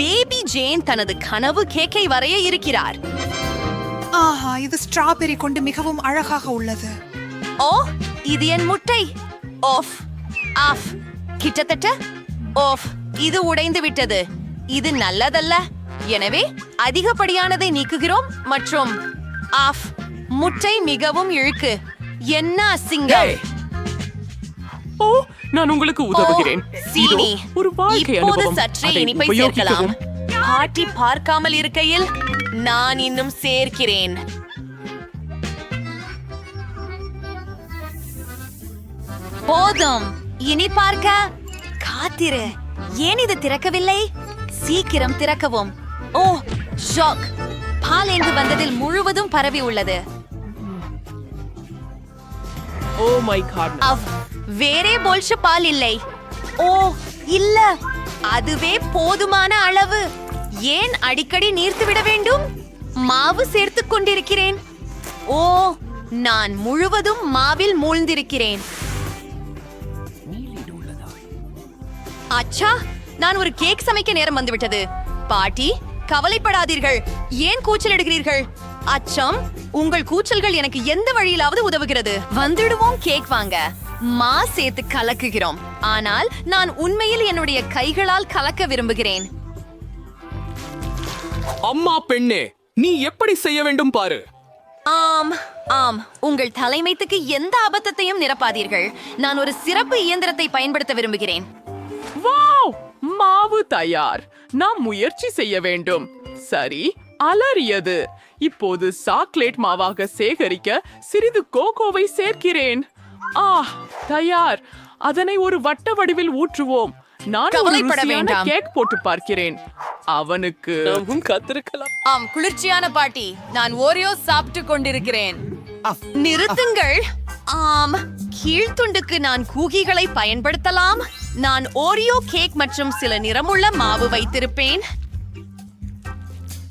Baby Jane தனது கனவு கேக்கை வரைய இருக்கிறார். ஆஹா இது ஸ்ட்ராபெரி கொண்டு மிகவும் அழகாக உள்ளது. ஓ இது என் முட்டை. Of of. கிட்டத்தட்ட ஆஃப் இது உடைந்து விட்டது. இது நல்லதல்ல. எனவே அதிகப்படியானதை நீக்குகிறோம் மற்றும் ஆஃப். முட்டை மிகவும் இழுக்கு. என்ன அசிங்கம்? ஓ நான் உங்களுக்கு உதவுகிறேன். ஒரு வாழ்க்கை அனுபவம். சற்றே இனிப்பை சேர்க்கலாம். பாட்டி பார்க்காமல் இருக்கையில் நான் இன்னும் சேர்க்கிறேன். போதும். இனி பார்க்க. காத்திரு. ஏன் இது திறக்கவில்லை? சீக்கிரம் திறக்கவும். ஓ ஷாக். பால் எங்கு வந்ததில் முழுவதும் பரவி உள்ளது. ஓ மை காட் வேறே போல்ஷ பால் இல்லை. ஓ இல்ல. அதுவே போதுமான அளவு. ஏன் அடிக்கடி நீர்த்து விட வேண்டும்? மாவு சேர்த்துக் கொண்டிருக்கிறேன். ஓ நான் முழுவதும் மாவில் மூழ்ந்திருக்கிறேன். அச்சா நான் ஒரு கேக் சமைக்க நேரம் வந்துவிட்டது. பாட்டி கவலைப்படாதீர்கள். ஏன் கூச்சல் எடுக்கிறீர்கள் அச்சம் உங்கள் கூச்சல்கள் எனக்கு எந்த வழியிலாவது உதவுகிறது. வந்துடுவோம் கேக் வாங்க. மா சேர்த்து கலக்குகிறோம். ஆனால் நான் உண்மையில் என்னுடைய கைகளால் கலக்க விரும்புகிறேன். அம்மா பெண்ணே நீ எப்படி செய்ய வேண்டும் பாரு. ஆம் ஆம். உங்கள் தலைமைத்துக்கு எந்த அபத்தத்தையும் நிரப்பாதீர்கள். நான் ஒரு சிறப்பு இயந்திரத்தை பயன்படுத்த விரும்புகிறேன். வாவ்! மாவு தயார். நாம் முயற்சி செய்ய வேண்டும். சரி அலறியது. இப்போது சாக்லேட் மாவாக சேகரிக்க சிறிது கோகோவை சேர்க்கிறேன். ஆ தயார். அதனை ஒரு வட்ட வடிவில் ஊற்றுவோம். நான் ஒரு கவலைப்பட வேண்டாம். கேக் போட்டு பார்க்கிறேன். அவனுக்கு கத்திருக்கலாம். ஆம் குளிர்ச்சியான பாட்டி. நான் ஓரியோ சாப்பிட்டு கொண்டிருக்கிறேன். நிறுத்துங்கள். ஆம் கீழ்த்துண்டுக்கு நான் கூகிகளை பயன்படுத்தலாம். நான் ஓரியோ கேக் மற்றும் சில நிறமுள்ள மாவு வைத்திருப்பேன்.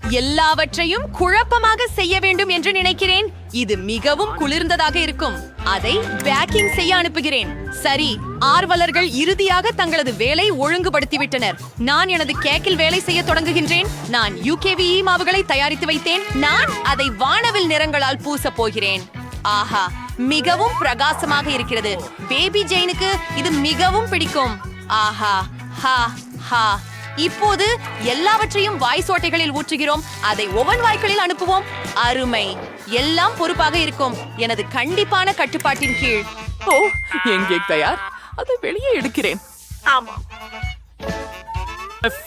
எல்லாவற்றையும் குழப்பமாக செய்ய வேண்டும் என்று நினைக்கிறேன். இது மிகவும் குளிர்ந்ததாக இருக்கும். அதை பேக்கிங் செய்ய அனுப்புகிறேன். சரி ஆர்வலர்கள் இறுதியாக தங்களது வேலை ஒழுங்குபடுத்திவிட்டனர். நான் எனது கேக்கில் வேலை செய்ய தொடங்குகின்றேன். நான் யூகேவிஇ மாவுகளை தயாரித்து வைத்தேன். நான் அதை வானவில் நிறங்களால் பூசப் போகிறேன். ஆஹா மிகவும் பிரகாசமாக இருக்கிறது. பேபி ஜெயினுக்கு இது மிகவும் பிடிக்கும். ஆஹா ஹா ஹா. இப்போது எல்லாவற்றையும் வாய் சோட்டைகளில் ஊற்றுகிறோம். அதை ஒவன் வாய்க்களில் அனுப்புவோம். அருமை. எல்லாம் பொறுப்பாக இருக்கும். எனது கண்டிப்பான கட்டுப்பாட்டின் கீழ். ஓ என் கேக் தயார். அதை வெளியே எடுக்கிறேன்.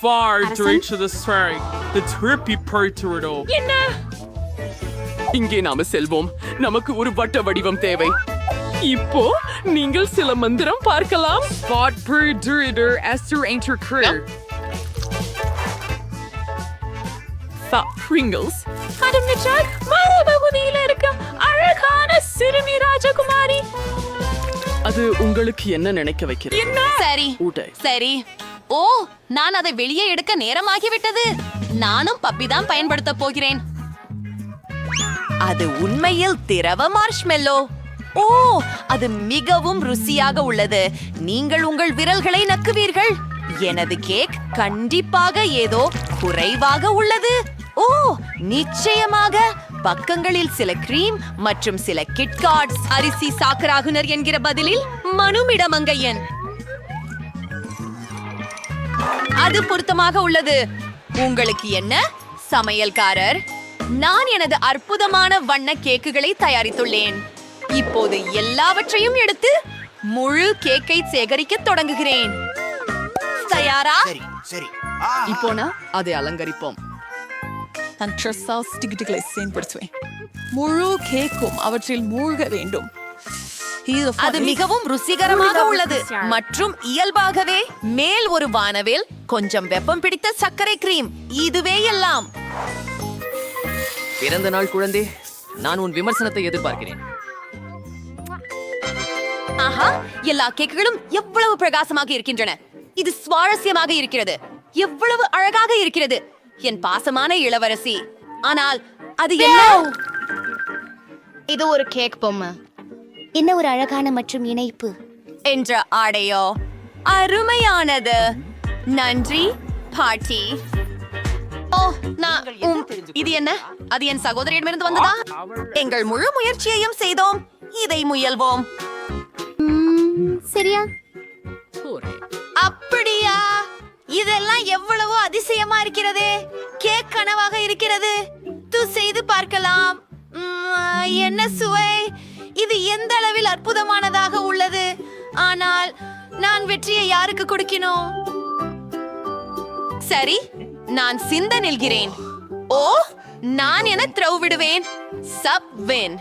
far to reach the strength, the trippy turtle. என்ன? இங்கே நாம செல்வோம். நமக்கு ஒரு வட்ட வடிவம் தேவை. இப்போ நீங்கள் சில மந்திரம் பார்க்கலாம். Spot per durider Esther enter career. Pringles. Madam நிஜாக் மரபகுதியில இருக்க அழகான சிறுமி ராஜகுமாரி. அது உங்களுக்கு என்ன நினைக்க வைக்கிறது? சரி. ஊட்டை. சரி. ஓ நான் அதை வெளியே எடுக்க நேரமாகிவிட்டது. நானும் பப்பி தான் பயன்படுத்த போகிறேன். அது உண்மையில் திரவ மார்ஷ்மெல்லோ. ஓ அது மிகவும் ருசியாக உள்ளது. நீங்கள் உங்கள் விரல்களை நக்குவீர்கள். எனது கேக் கண்டிப்பாக ஏதோ குறைவாக உள்ளது. ஓ நிச்சயமாக பக்கங்களில் சில கிரீம் மற்றும் சில கிட்காட்ஸ் அரிசி சாக்கராகுனர் என்கிற பதிலில் மனுமிடமங்கையன் அது பொருத்தமாக உள்ளது. உங்களுக்கு என்ன? சமையல்காரர் நான் எனது அற்புதமான வண்ண கேக்குகளை தயாரித்துள்ளேன். இப்போது எல்லாவற்றையும் எடுத்து முழு கேக்கை சேகரிக்க தொடங்குகிறேன். தயாரா? சரி சரி. இப்போ நான் அதை அலங்கரிப்போம். நான் முழு கேக்கும் அவற்றில் மூழ்க வேண்டும். அது மிகவும் ருசிகரமாக உள்ளது. மற்றும் இயல்பாகவே மேல் ஒரு வானவில் கொஞ்சம் வெப்பம் பிடித்த சர்க்கரை கிரீம். இதுவே எல்லாம். பிறந்த நாள் குழந்தை நான் உன் விமர்சனத்தை எதிர்பார்க்கிறேன். ஆஹா எல்லா கேக்குகளும் எவ்வளவு பிரகாசமாக இருக்கின்றன. இது சுவாரஸ்யமாக இருக்கிறது. எவ்வளவு அழகாக இருக்கிறது. என் பாசமான இளவரசி. ஆனால் அது என்ன? இது ஒரு கேக் பொம்மை. என்ன ஒரு அழகான மற்றும் இணைப்பு? என்ற ஆடையோ. அருமையானது. நன்றி பாட்டி. நான் உம், இது என்ன? அது என் சகோதரியிடமிருந்து வந்ததா? எங்கள் முழு முயற்சியையும் செய்தோம். இதை முயல்வோம். சரியா? அப்படியா? இதெல்லாம் எவ்வளவோ அதிசயமா இருக்கிறது. கேக் கனவாக இருக்கிறது. தூ செய்து பார்க்கலாம். என்ன சுவை. இது எந்த அளவில் அற்புதமானதாக உள்ளது. ஆனால் நான் வெற்றியை யாருக்கு கொடுக்கணும் சரி நான் சிந்த நில்கிறேன். ஓ நான் என த்ரவ் விடுவேன். சப் வின்.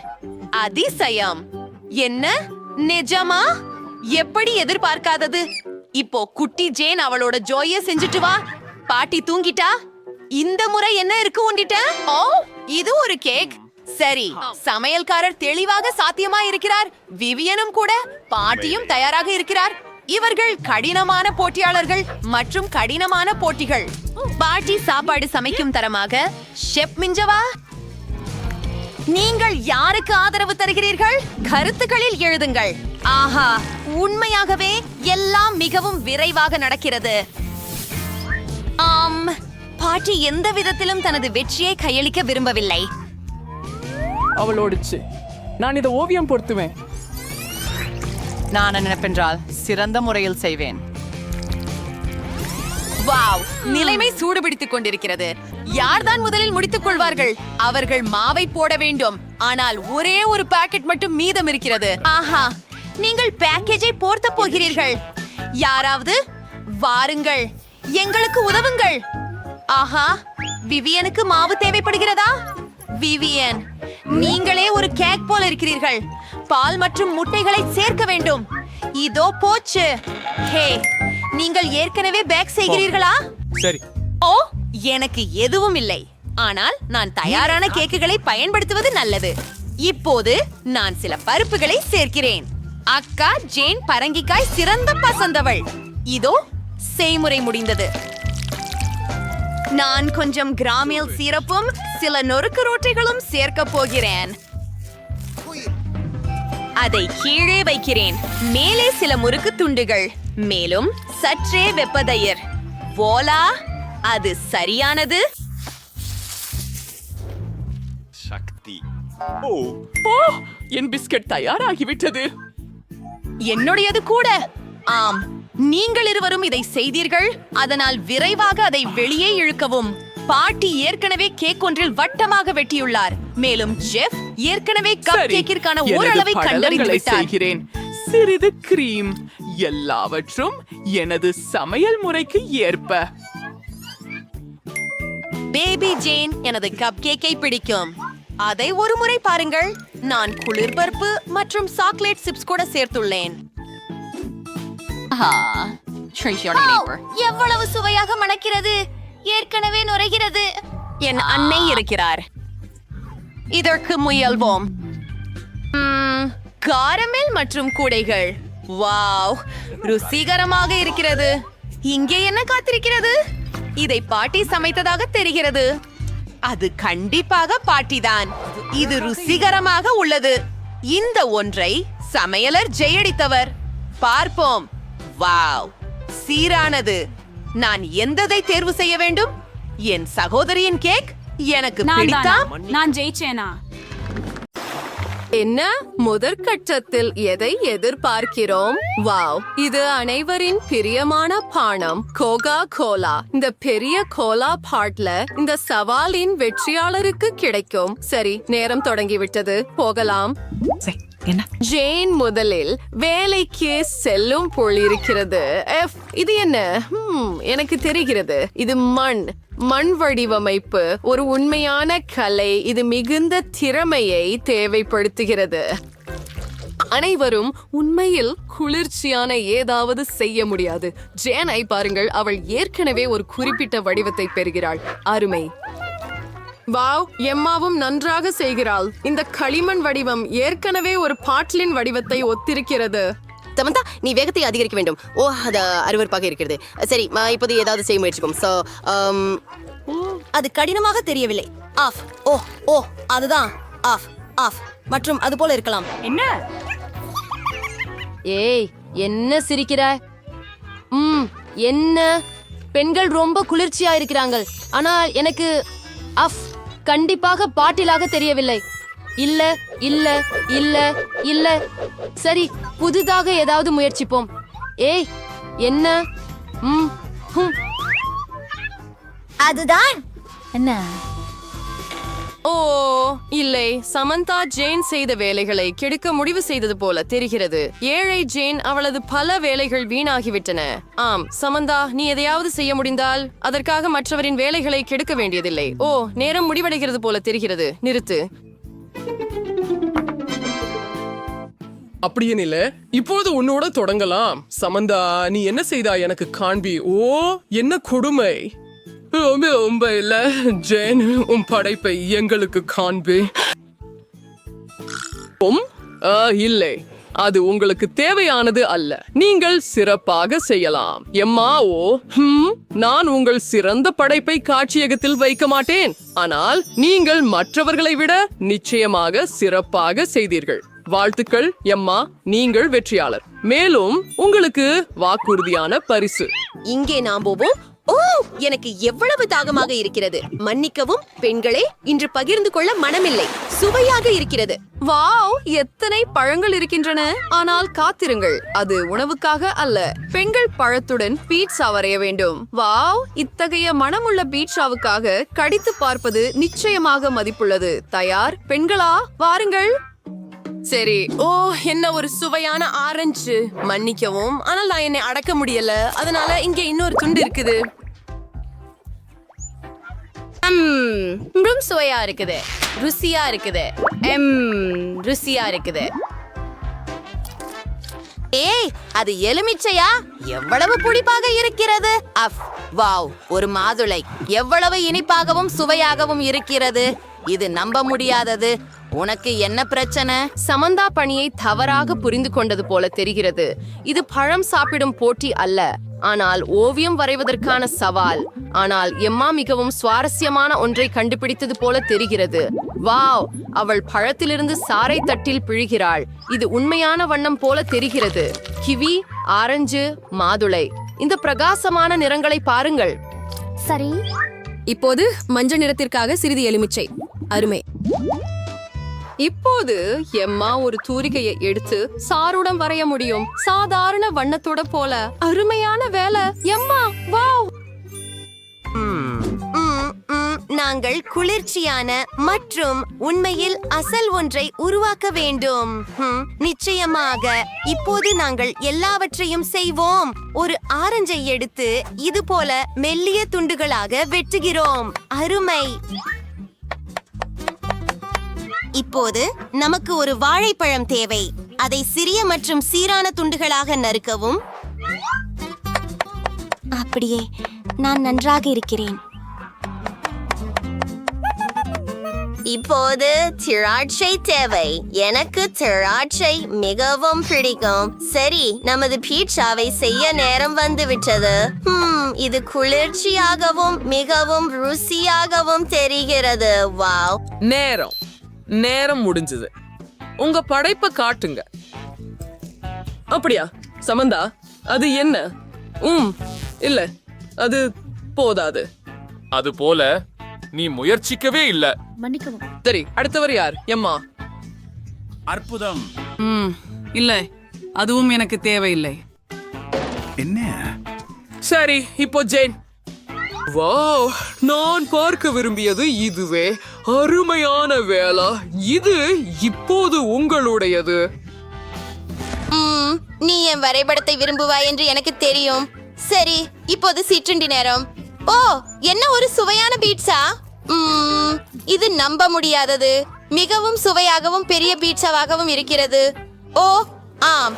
அதிசயம். என்ன? நிஜமா? எப்படி எதிர்பார்க்காதது? இப்போ குட்டி ஜேன் அவளோட ஜோய செஞ்சுட்டு வா. பாட்டி தூங்கிட்டா? இந்த முறை என்ன இருக்கு உண்டிட்ட ஓ இது ஒரு கேக். சரி சமையல்காரர் தெளிவாக சாத்தியமா இருக்கிறார். விவியனும் கூட பாட்டியும் தயாராக இருக்கிறார். இவர்கள் கடினமான போட்டியாளர்கள் மற்றும் கடினமான போட்டிகள். பாட்டி சாப்பாடு சமைக்கும் தரமாக ஷெப் மிஞ்சவா நீங்கள் யாருக்கு ஆதரவு தருகிறீர்கள்? கருத்துக்களில் எழுதுங்கள். ஆஹா உண்மையாகவே எல்லாம் மிகவும் விரைவாக நடக்கிறது. ஆம் பாட்டி எந்த விதத்திலும் தனது வெற்றியை கையளிக்க விரும்பவில்லை. அவளோடுச்சு. நான் இதை ஓவியம் பொருத்துவேன். நான் நினைப்பென்றால் சிறந்த முறையில் செய்வேன். வாவ் நிலைமை சூடுபிடித்துக் கொண்டிருக்கிறது. யார்தான் முதலில் முடித்துக் கொள்வார்கள்? அவர்கள் மாவை போட வேண்டும். ஆனால் ஒரே ஒரு பாக்கெட் மட்டும் மீதம் இருக்கிறது. ஆஹா நீங்கள் பேக்கேஜை போர்த்த போகிறீர்கள். யாராவது வாருங்கள். எங்களுக்கு உதவுங்கள். ஆஹா விவியனுக்கு மாவு தேவைப்படுகிறதா? விவியன் நீங்களே ஒரு கேக் போல இருக்கிறீர்கள். பால் மற்றும் முட்டைகளை சேர்க்க வேண்டும். இதோ போச்சு. ஹே நீங்கள் ஏற்கனவே பேக் செய்கிறீர்களா? சரி. ஓ எனக்கு எதுவும் இல்லை. ஆனால் நான் தயாரான கேக்குகளை பயன்படுத்துவது நல்லது. இப்போது நான் சில பருப்புகளை சேர்க்கிறேன். அக்கா ஜேன் பரங்கிக்காய் சிறந்த பசந்தவள். இதோ செய்முறை முடிந்தது. நான் கொஞ்சம் கிராமியல் சீரப்பும் சில நொறுக்கு ரோட்டைகளும் சேர்க்க போகிறேன். அதை கீழே வைக்கிறேன். மேலே சில முறுக்கு துண்டுகள். மேலும் சற்றே வெப்பதயிர். போலா அது சரியானது. ஓ என் பிஸ்கட் தயாராகிவிட்டது. என்னுடையது கூட. ஆம் நீங்கள் இருவரும் இதை செய்தீர்கள். அதனால் விரைவாக அதை வெளியே இழுக்கவும். பாட்டி ஏற்கனவே கேக் ஒன்றில் வட்டமாக வெட்டியுள்ளார். மேலும் ஜெஃப் ஏற்கனவே கப் கேக்கிற்கான ஓரளவை கண்டறிந்து விட்டார். சிறிது கிரீம் எல்லாவற்றும் எனது சமையல் முறைக்கு ஏற்ப. பேபி ஜேன் எனது கப் கேக்கை பிடிக்கும். அதை ஒரு முறை பாருங்கள். நான் குளிர் பருப்பு மற்றும் சாக்லேட் சிப்ஸ் கூட சேர்த்துள்ளேன். எவ்வளவு சுவையாக மணக்கிறது. ஏற்கனவே நுரைகிறது. என் அன்னை இருக்கிறார். இதற்கு முயல்வோம். காரமெல் மற்றும் கூடைகள். வாவ் ருசிகரமாக இருக்கிறது. இங்கே என்ன காத்திருக்கிறது? இதை பாட்டி சமைத்ததாக தெரிகிறது. அது கண்டிப்பாக பாட்டிதான். இது ருசிகரமாக உள்ளது. இந்த ஒன்றை சமையலர் ஜெயடித்தவர். பார்ப்போம். வாவ். சீரானது. நான் எந்ததை தேர்வு செய்ய வேண்டும்? என் சகோதரியின் கேக் எனக்கு பிடித்தாம் நான் ஜெயிச்சேனா? என்ன? முதற்கட்டத்தில் எதை எதிர்பார்க்கிறோம்? வாவ். இது அனைவரின் பிரியமான பானம். Coca Cola. இந்த பெரிய கோலா பாட்ல இந்த சவாலின் வெற்றியாளருக்கு கிடைக்கும். சரி நேரம் தொடங்கிவிட்டது. போகலாம். என்ன? ஜேன் முதலில் வேலைக்கு செல்லும் போல் இருக்கிறது. இது என்ன? எனக்கு தெரிகிறது. இது மண். மண் வடிவமைப்பு ஒரு உண்மையான கலை. இது மிகுந்த திறமையை தேவைப்படுத்துகிறது. அனைவரும் உண்மையில் குளிர்ச்சியான ஏதாவது செய்ய முடியாது. ஜேனை பாருங்கள் அவள் ஏற்கனவே ஒரு குறிப்பிட்ட வடிவத்தை பெறுகிறாள். அருமை. வாவ் எம்மாவும் நன்றாக செய்கிறாள். இந்த களிமண் வடிவம் ஏற்கனவே ஒரு பாட்டிலின் வடிவத்தை ஒத்திருக்கிறது. சமந்தா நீ வேகத்தை அதிகரிக்க வேண்டும். ஓ அது அருவருப்பாக இருக்கிறது. சரி இப்போது ஏதாவது செய்ய முயற்சிப்போம். ஸோ அது கடினமாக தெரியவில்லை. ஆஃப். ஓ ஓ அதுதான். Off off. மற்றும் அது போல இருக்கலாம். என்ன? ஏய் என்ன சிரிக்கிற ம் என்ன? பெண்கள் ரொம்ப குளிர்ச்சியா இருக்கிறாங்க ஆனால் எனக்கு அஃப் கண்டிப்பாக பாட்டிலாக தெரியவில்லை. இல்ல இல்ல இல்ல இல்ல. சரி புதிதாக ஏதாவது முயற்சிப்போம். ஏய் என்ன? ம் ஹும். அதுதான். என்ன? ஓ இல்லை. சமந்தா ஜேன் செய்த வேலைகளை கெடுக்க முடிவு செய்தது போல தெரிகிறது. ஏழை ஜேன் அவளது பல வேலைகள் வீணாகிவிட்டன. ஆம் சமந்தா நீ எதையாவது செய்ய முடிந்தால் அதற்காக மற்றவரின் வேலைகளை கெடுக்க வேண்டியதில்லை. ஓ நேரம் முடிவடைகிறது போல தெரிகிறது. நிறுத்து. அப்படியே நில இப்போது உன்னோட தொடங்கலாம். சமந்தா நீ என்ன செய்தா எனக்கு காண்பி. ஓ என்ன கொடுமை. ரொம்ப ரொம்ப இல்ல ஜேன் உன் படைப்பை எங்களுக்கு காண்பி. உம், இல்லை. அது உங்களுக்கு தேவையானது அல்ல. நீங்கள் சிறப்பாக செய்யலாம். எம்மா ஓ நான் உங்கள் சிறந்த படைப்பை காட்சியகத்தில் வைக்க மாட்டேன். ஆனால் நீங்கள் மற்றவர்களை விட நிச்சயமாக சிறப்பாக செய்தீர்கள். வாழ்த்துக்கள் எம்மா. நீங்கள் வெற்றியாளர். மேலும் உங்களுக்கு வாக்குறுதியான பரிசு. இங்கே நாம் போவோம். ஓ எனக்கு எவ்வளவு தாகமாக இருக்கிறது. மன்னிக்கவும் பெண்களே இன்று பகிர்ந்து கொள்ள மனமில்லை. சுவையாக இருக்கிறது. வாவ் எத்தனை பழங்கள் இருக்கின்றன. ஆனால் காத்திருங்கள் அது உணவுக்காக அல்ல. பெண்கள் பழத்துடன் பீட்சா வரைய வேண்டும். வாவ் இத்தகைய மனமுள்ள பீட்சாவுக்காக கடித்து பார்ப்பது நிச்சயமாக மதிப்புள்ளது. தயார் பெண்களா? வாருங்கள். சரி. ஓ என்ன ஒரு சுவையான ஆரஞ்சு. மன்னிக்கவும் ஆனால் நான் என்னை அடக்க முடியல. அதனால இங்க இன்னொரு துண்டு இருக்குது. ரொம்ப சுவையா இருக்குது. ருசியா இருக்குது. எம் ருசியா இருக்குது. ஏய் அது எலுமிச்சையா? எவ்வளவு புளிப்பாக இருக்கிறது? அஃப் வாவ் ஒரு மாதுளை. எவ்வளவு இனிப்பாகவும் சுவையாகவும் இருக்கிறது. இது நம்ப முடியாதது. உனக்கு என்ன பிரச்சனை? சமந்தா பணியை தவறாக புரிந்து கொண்டது போல தெரிகிறது. இது பழம் சாப்பிடும் போட்டி அல்ல. ஆனால் ஓவியம் வரைவதற்கான சவால். ஆனால் எம்மா மிகவும் சுவாரஸ்யமான ஒன்றை கண்டுபிடித்தது போல தெரிகிறது. வாவ்! அவள் பழத்திலிருந்து சாறை தட்டில் பிழிகிறாள். இது உண்மையான வண்ணம் போல தெரிகிறது. கிவி ஆரஞ்சு மாதுளை. இந்த பிரகாசமான நிறங்களை பாருங்கள். சரி. இப்போது மஞ்சள் நிறத்திற்காக சிறிது எலுமிச்சை. அருமை. இப்போது எம்மா ஒரு தூரிகையை எடுத்து சாருடன் வரைய முடியும். சாதாரண வண்ணத்தோட போல. அருமையான வேலை. எம்மா வாவ். ம், நாங்கள் குளிர்ச்சியான மற்றும் உண்மையில் அசல் ஒன்றை உருவாக்க வேண்டும். நிச்சயமாக. இப்போது நாங்கள் எல்லாவற்றையும் செய்வோம். ஒரு ஆரஞ்சை எடுத்து இது போல மெல்லிய துண்டுகளாக வெட்டுகிறோம். அருமை. இப்போது நமக்கு ஒரு வாழைப்பழம் தேவை. அதை சிறிய மற்றும் சீரான துண்டுகளாக நறுக்கவும். அப்படியே நான் நன்றாக இருக்கிறேன். இப்போது திராட்சை தேவை. எனக்கு திராட்சை மிகவும் பிடிக்கும். சரி நமது பீட்சாவை செய்ய நேரம் வந்துவிட்டது. ஹம், இது குளிர்ச்சியாகவும் மிகவும் ருசியாகவும் தெரிகிறது. வாவ். நேரம். நேரம் முடிஞ்சது. உங்க படைப்பை காட்டுங்க. அப்படியா? சமந்தா அது என்ன? உம் இல்ல அது போதாது. அது போல நீ முயற்சிக்கவே இல்ல. மன்னிக்கவும். சரி அடுத்தவர் யார்? எம்மா. அற்புதம். ம் இல்லை அதுவும் எனக்கு தேவையில்லை. சரி இப்போ ஜெயின். வாவ் நான் பார்க்க விரும்பியது இதுவே. அருமையான வேலை இது இப்போது உங்களுடையது. ம், நீ என் வரைபடத்தை விரும்புவாய் என்று எனக்கு தெரியும். சரி இப்போது சிற்றுண்டி நேரம். ஓ என்ன ஒரு சுவையான பீட்சா? ம், இது நம்ப முடியாதது. மிகவும் சுவையாகவும் பெரிய பீட்சாவாகவும் இருக்கிறது. ஓ ஆம்.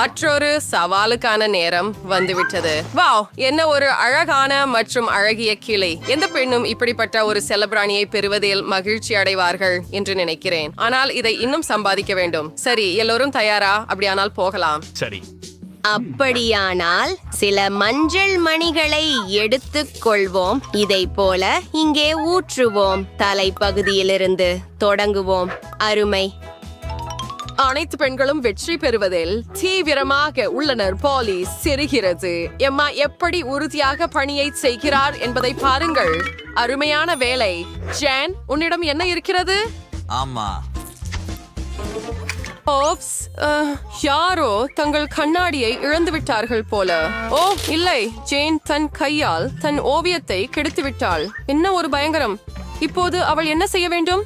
மற்றொரு சவாலுக்கான நேரம் வந்துவிட்டது. வாவ் என்ன ஒரு அழகான மற்றும் அழகிய கிளை. எந்த பெண்ணும் இப்படிப்பட்ட ஒரு செலபிராணியை பெறுவதில் மகிழ்ச்சி அடைவார்கள் என்று நினைக்கிறேன். ஆனால் இதை இன்னும் சம்பாதிக்க வேண்டும். சரி எல்லோரும் தயாரா? அப்படியானால் போகலாம். சரி. அப்படியானால் சில மஞ்சள் மணிகளை எடுத்துக் கொள்வோம். இதை போல இங்கே ஊற்றுவோம். தலைப்பகுதியிலிருந்து தொடங்குவோம். அருமை. அனைத்து பெண்களும் வெற்றி பெறுவதில் தீவிரமாக உள்ளனர். போலீஸ் சிரிக்கிறது. எம்மா எப்படி உறுதியாக பணியை செய்கிறார் என்பதை பாருங்கள். அருமையான வேலை. ஜேன் உன்னிடம் என்ன இருக்கிறது? ஆமா. ஓப்ஸ் அஹ், யாரோ தங்கள் கண்ணாடியை இழந்து விட்டார்கள் போல. ஓ இல்லை. ஜேன் தன் கையால் தன் ஓவியத்தை கெடுத்து விட்டாள். என்ன ஒரு பயங்கரம். இப்போது அவள் என்ன செய்ய வேண்டும்?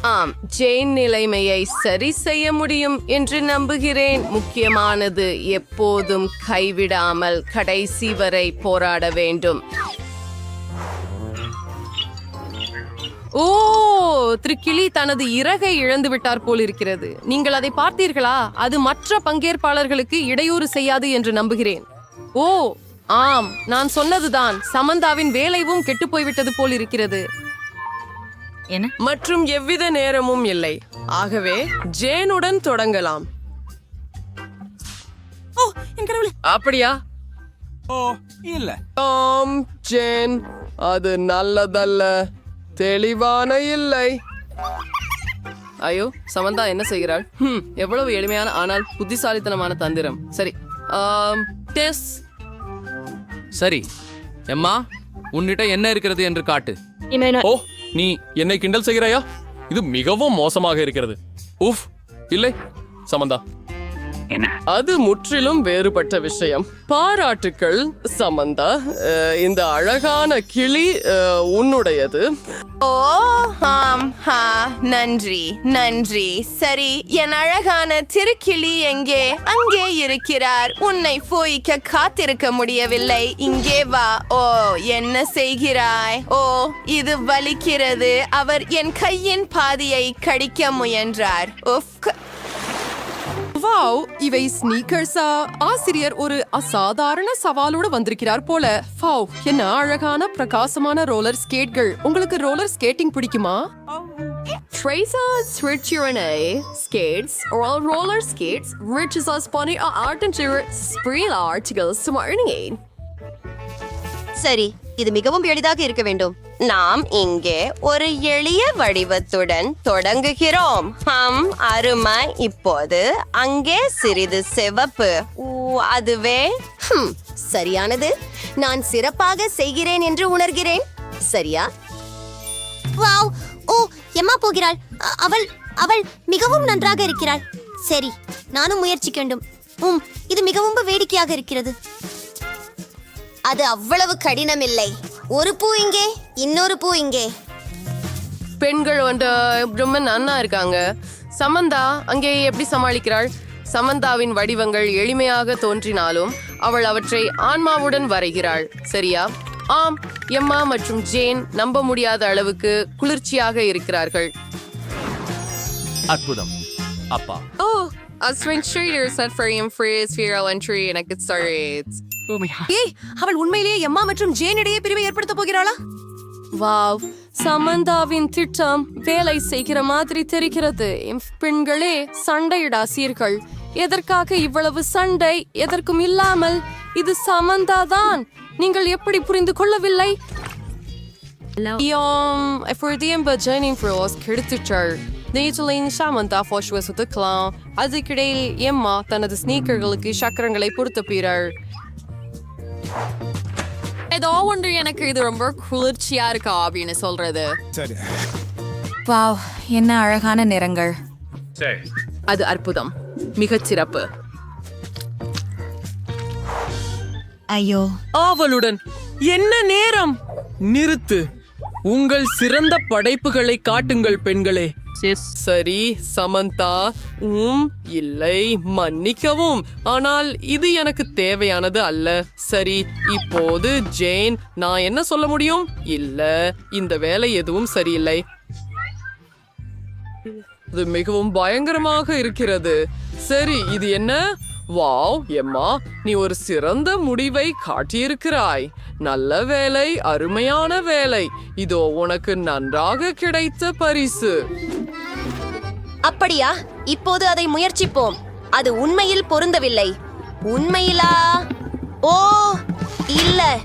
ஆம் ஜெயின் நிலைமையை சரி செய்ய முடியும் என்று நம்புகிறேன். முக்கியமானது எப்போதும் கைவிடாமல் கடைசி வரை போராட வேண்டும். ஓ திருக்கிளி தனது இறகை இழந்து விட்டார் போல் இருக்கிறது நீங்கள் அதை பார்த்தீர்களா? அது மற்ற பங்கேற்பாளர்களுக்கு இடையூறு செய்யாது என்று நம்புகிறேன். ஓ ஆம் நான் சொன்னதுதான். சமந்தாவின் வேலைவும் கெட்டு போய்விட்டது போல் இருக்கிறது என்ன? மற்றும் எவ்வித நேரமும் இல்லை. ஆகவே ஜேனுடன் தொடங்கலாம். அப்படியா? ஓ இல்ல. ஆம் ஜேன். அது நல்லதல்ல. தெளிவான இல்லை. ஐயோ சமந்தா என்ன செய்கிறாள்? ஹம், எவ்வளவு எளிமையான ஆனால் புத்திசாலித்தனமான தந்திரம். சரி ஆம், டெஸ். சரி. எம்மா உன்னிட்ட என்ன இருக்கிறது என்று காட்டு. ஓ நீ என்னை கிண்டல் செய்கிறாயா? இது மிகவும் மோசமாக இருக்கிறது. உஃப் இல்லை சமந்தா. அது முற்றிலும் வேறுபட்ட விஷயம். பாராட்டுக்கள் சமந்தா இந்த அழகான கிளி உன்னுடையது. ஓ ஆம் ஹா நன்றி நன்றி. சரி என் அழகான திருக்கிளி எங்கே? அங்கே இருக்கிறார். உன்னை போய்க்க காத்திருக்க முடியவில்லை. இங்கே வா. ஓ என்ன செய்கிறாய்? ஓ இது வலிக்கிறது. அவர் என் கையின் பாதியை கடிக்க முயன்றார். உஃப் வாவ் இவை ஸ்னீக்கர்ஸா ஆசிரியர் ஒரு அசாதாரண சவாலோடு வந்திருக்கிறார் போல வாவ் என்ன அழகான பிரகாசமான ரோலர் ஸ்கேட்கள் உங்களுக்கு ரோலர் ஸ்கேட்டிங் பிடிக்குமா Tracer Switcherene skates or all roller skates reaches us funny art and spree articles to morning. சரி இது மிகவும் எளிதாக இருக்க வேண்டும். நாம் இங்கே ஒரு எளிய வடிவத்துடன் தொடங்குகிறோம். ஹம் அருமை. இப்போது அங்கே சிறிது சிவப்பு. அதுவே. ஹம், சரியானது. நான் சிறப்பாக செய்கிறேன் என்று உணர்கிறேன். சரியா? வாவ். ஓ எம்மா போகிறாள். அவள் அவள் மிகவும் நன்றாக இருக்கிறாள். சரி நானும் முயற்சிக்க வேண்டும். உம் இது மிகவும் வேடிக்கையாக இருக்கிறது. அது அவ்வளவு கடினம் இல்லை ஒரு பூ இங்கே இன்னொரு பூ இங்கே. பெண்கள் வந்து ரொம்ப நன்னா இருக்காங்க. சமந்தா அங்கே எப்படி சமாளிக்கிறாள்? சமந்தாவின் வடிவங்கள் எளிமையாக தோன்றினாலும் அவள் அவற்றை ஆன்மாவுடன் வரைகிறாள். சரியா? ஆம் எம்மா மற்றும் ஜேன் நம்ப முடியாத அளவுக்கு குளிர்ச்சியாக இருக்கிறார்கள். அற்புதம். அப்பா. ஓ அஸ்வின் ஸ்ரீடர் செட் ஃபார் எம் ஃப்ரீஸ் வியரல் என்ட்ரி எனக்கு ஸ்டார்ட்ஸ் ஏய் அவள் உண்மையிலேயே எம்மா மற்றும் ஜேன் இடையே பிரிவை ஏற்படுத்த போகிறாளா? வாவ் சமந்தாவின் திட்டம் வேலை செய்கிற மாதிரி தெரிகிறது. பெண்களே சண்டையிடாசீர்கள். எதற்காக இவ்வளவு சண்டை? எதற்கும் இல்லாமல் இது சமந்தா தான். நீங்கள் எப்படி புரிந்து கொள்ளவில்லை? நீச்சலின் சாமந்தா அதுக்கிடையில் எம்மா தனது ஸ்னீக்கர்களுக்கு சக்கரங்களை பொருத்தப்பீராள் ஏதோ ஒன்று எனக்கு இது ரொம்ப குளிர்ச்சியா இருக்கா அப்படின்னு சொல்றது. வாவ் என்ன அழகான நிறங்கள். அது அற்புதம். மிகச் சிறப்பு. ஐயோ. ஆவலுடன் என்ன நேரம்? நிறுத்து. உங்கள் சிறந்த படைப்புகளை காட்டுங்கள் பெண்களே. சரி சமந்தா உம் இல்லை மன்னிக்கவும். ஆனால் இது எனக்கு தேவையானது அல்ல. சரி இப்போது ஜேன் நான் என்ன சொல்ல முடியும்? இல்ல இந்த வேலை எதுவும் சரியில்லை. அது மிகவும் பயங்கரமாக இருக்கிறது. சரி இது என்ன? வாவ் எம்மா நீ ஒரு சிறந்த முடிவை காட்டியிருக்கிறாய். நல்ல வேலை அருமையான வேலை. இதோ உனக்கு நன்றாக கிடைத்த பரிசு. அப்படியா? இப்போது அதை முயற்சிப்போம். அது உண்மையில் பொருந்தவில்லை. உண்மையிலா? ஓ இல்ல.